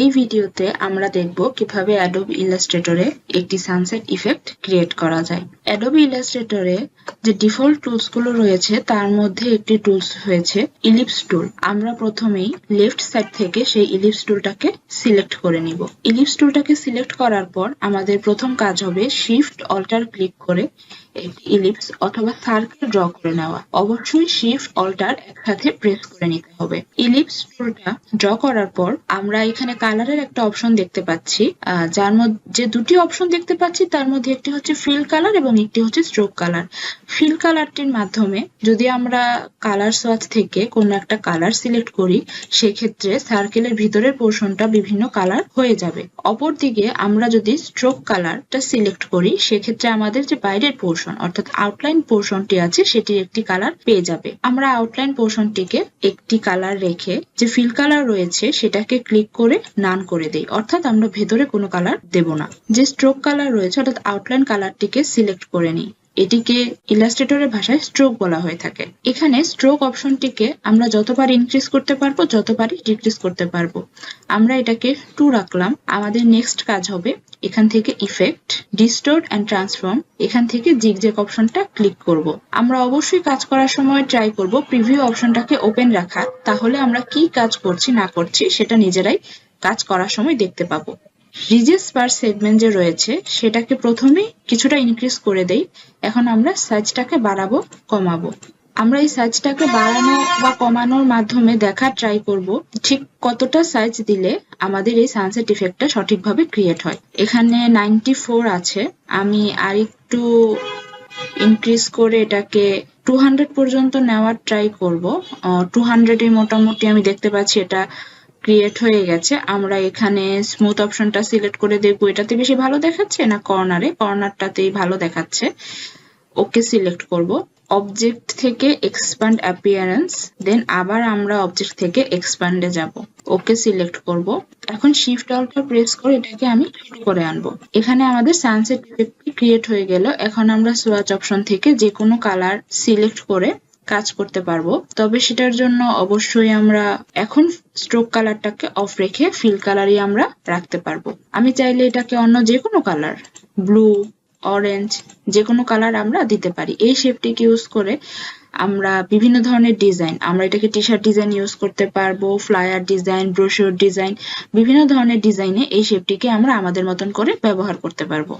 এই ভিডিওতে আমরা দেখব কীভাবে অ্যাডোবি ইলাস্ট্রেটরে একটি সানসেট ইফেক্ট ক্রিয়েট করা যায়। অ্যাডোবি ইলাস্ট্রেটরে যে ডিফল্ট টুলসগুলো রয়েছে, তার মধ্যে একটি টুলস হয়েছে ইলিপস টুল আমরা প্রথমেই লেফট সাইড থেকে সেই ইলিপস টুলটাকে সিলেক্ট করে নিব। ইলিপস টুলটাকে সিলেক্ট করার পর আমাদের প্রথম কাজ হবে শিফট অল্টার ক্লিক করে একটি ইলিপস অথবা সার্কেল ড্র করে নেওয়া। অবশ্যই শিফট অল্টার একসাথে প্রেস করে নিতে হবে। ইলিপস টুলটা ড্র করার পর আমরা এখানে কালারের একটা অপশন দেখতে পাচ্ছি। যার মধ্যে যে দুটি অপশন দেখতে পাচ্ছি, তার মধ্যে একটি হচ্ছে ফিল কালার এবং একটি হচ্ছে স্ট্রোক কালার ফিল কালারটির মাধ্যমে যদি আমরা কালার সোয়াচ থেকে কোনো একটা কালার সিলেক্ট করি, সেক্ষেত্রে সার্কেলের ভিতরের পোর্শনটা বিভিন্ন কালার হয়ে যাবে। অপরদিকে আমরা যদি স্ট্রোক কালারটা সিলেক্ট করি, সেক্ষেত্রে আমাদের যে বাইরের পোর্শন অর্থাৎ আউটলাইন পোর্শনটি আছে সেটির একটি কালার পেয়ে যাবে। আমরা আউটলাইন পোর্শনটিকে একটি কালার রেখে যে ফিল কালার রয়েছে, সেটাকে ক্লিক করে নান করে দেই। অর্থাৎ আমরা ভেতরে কোনো কালার দেব না। যে স্ট্রোক কালার রয়েছে, অর্থাৎ আউটলাইন কালারটিকে সিলেক্ট করে নিই। এটিকে ইলাস্ট্রেটরের ভাষায় স্ট্রোক বলা হয়ে থাকে। এখানে স্ট্রোক অপশনটিকে আমরা যতবার ইনক্রিজ করতে পারব, যতবারই ডিক্রিজ করতে পারব। আমরা এটাকে টু রাখলাম। আমাদের নেক্সট কাজ হবে এখান থেকে ইফেক্ট ডিস্টোর্ট অ্যান্ড ট্রান্সফর্ম এখান থেকে জিগজ্যাগ অপশনটা ক্লিক করব। আমরা অবশ্যই কাজ করার সময় ট্রাই করব প্রিভিউ অপশনটাকে ওপেন রাখার তাহলে আমরা কি কাজ করছি, না করছি, সেটা নিজেরাই কাজ করার সময় দেখতে পাবো। রিজেস পার সেগমেন্ট যে রয়েছে, সেটাকে প্রথমে কিছুটা ইনক্রিজ করে দেই। এখন আমরা সাইজটাকে বাড়াবো, কমাবো। আমরা এই সাইজটাকে বাড়ানো বা কমানোর মাধ্যমে দেখার ট্রাই করব, ঠিক কতটা সাইজ দিলে আমাদের এই সানসেট ইফেক্টটা সঠিকভাবে ক্রিয়েট হয়। এখানে নাইনটি ফোর আছে। আমি আরেকটু ইনক্রিজ করে এটাকে টু হান্ড্রেড পর্যন্ত নেওয়ার ট্রাই করব। টু হান্ড্রেডে মোটামুটি আমি দেখতে পাচ্ছি এটা ক্রিয়েট হয়ে গেছে। আমরা এখানে স্মুথ অপশনটা সিলেক্ট করে দেখব। এটাতে বেশি ভালো দেখাচ্ছে না কর্নারে কর্নারটাতেই ভালো দেখাচ্ছে। ওকে সিলেক্ট করব। অবজেক্ট থেকে এক্সপ্যান্ড অ্যাপিয়ারেন্স দেন আবার আমরা অবজেক্ট থেকে এক্সপ্যান্ডে যাব। ওকে সিলেক্ট করব। এখন শিফট অল্টা প্রেস করে এটাকে আমি ছোট করে আনব। এখানে আমাদের সানসেট ইফেক্টটি ক্রিয়েট হয়ে গেল। এখন আমরা সোয়াচ অপশন থেকে যে কোনো কালার সিলেক্ট করে কাজ করতে পারব। তবে সেটার জন্য অবশ্যই আমরা এখন স্ট্রোক কালারটাকে অফ রেখে ফিল কালারই আমরা রাখতে পারব। আমি চাইলে এটাকে অন্য যে কোনো কালার ব্লু অরেঞ্জ যে কোনো কালার আমরা দিতে পারি। এই শেপটিকে ইউজ করে আমরা বিভিন্ন ধরনের ডিজাইন আমরা এটাকে টি শার্ট ডিজাইন ইউজ করতে পারব ফ্লায়ার ডিজাইন ব্রোশিওর ডিজাইন বিভিন্ন ধরনের ডিজাইনে এই শেপটিকে আমরা আমাদের মতন করে ব্যবহার করতে পারব।